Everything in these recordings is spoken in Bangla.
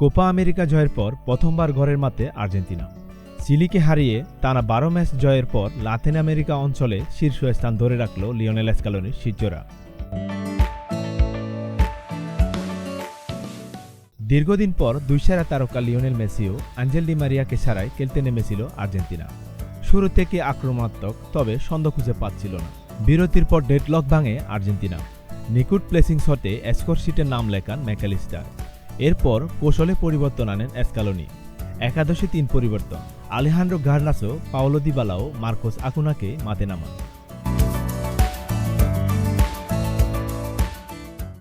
কোপা আমেরিকা জয়ের পর প্রথমবার ঘরের মাঠে আর্জেন্টিনা। চিলিকে হারিয়ে টানা বারো ম্যাচ জয়ের পর লাতিন আমেরিকা অঞ্চলে শীর্ষ স্থান ধরে রাখল লিওনেল স্কালোনির শিষ্যরা। দীর্ঘদিন পর দুই সেরা তারকা লিওনেল মেসিও আঞ্জেল ডি মারিয়াকে ছাড়াই খেলতে নেমেছিল আর্জেন্টিনা। শুরু থেকে আক্রমণাত্মক, তবে ছন্দ খুঁজে পাচ্ছিল না। বিরতির পর ডেডলক ভাঙে আর্জেন্টিনা। নিকুট প্লেসিং শটে স্কোর শিটের নাম লেখান ম্যাকালিস্টার। এরপর কৌশলে পরিবর্তন আনেন এসকালোনি। একাদশে তিন পরিবর্তন। আলেহান্ড্রো গার্নাসো, পাওলো দিবালাও মার্কোস আকুনাকে মাতে নামান।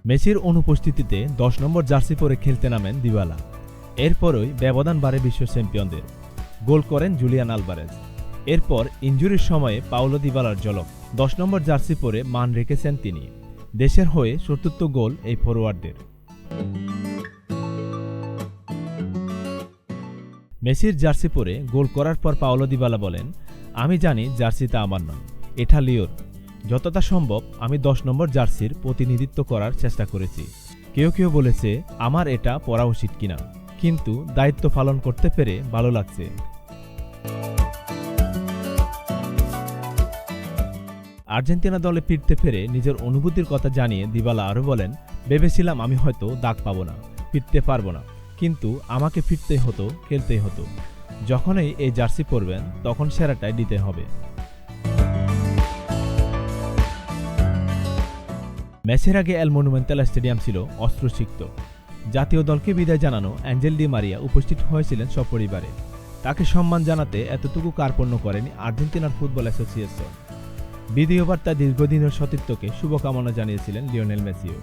মেসির অনুপস্থিতিতে দশ নম্বর জার্সি পরে খেলতে নামেন দিবালা। এরপরই ব্যবধান বাড়ে বিশ্ব চ্যাম্পিয়নদের। গোল করেন জুলিয়ান আলবারেজ এরপর ইঞ্জুরির সময়ে পাওলো দিবালার জলক দশ নম্বর জার্সি পরে মান রেখেছেন তিনি। দেশের হয়ে চতুর্থ গোল এই ফরোয়ার্ডদের। মেসির জার্সি পরে গোল করার পর পাওলো দিবালা বলেন, আমি জানি জার্সিটা আমার নয়, এটা লিওর। যতটা সম্ভব আমি দশ নম্বর জার্সির প্রতিনিধিত্ব করার চেষ্টা করেছি। কেউ কেউ বলেছে, আমার এটা পরা উচিত কিনা, কিন্তু দায়িত্ব পালন করতে পেরে ভালো লাগছে। আর্জেন্টিনা দলে ফিরতে পেরে নিজের অনুভূতির কথা জানিয়ে দিবালা আরও বলেন, ভেবেছিলাম আমি হয়তো দাগ পাবো না, ফিরতে পারব না। কিন্তু আমাকে ফিরতেই হতো খেলতেই হতো। যখনই এই জার্সি পরবেন, তখন সেরাটাই দিতে হবে। ম্যাচের আগে এল মনুমেন্টাল স্টেডিয়াম ছিল অস্ত্রসিক্ত। জাতীয় দলকে বিদায় জানানো অ্যাঞ্জেল ডি মারিয়া উপস্থিত হয়েছিলেন সপরিবারে তাকে সম্মান জানাতে এতটুকু কার্পণ্য করেনি আর্জেন্টিনার ফুটবল অ্যাসোসিয়েশন। বিধীয় বার্তা দীর্ঘদিনের সতীর্থকে শুভকামনা জানিয়েছিলেন লিওনেল মেসিও।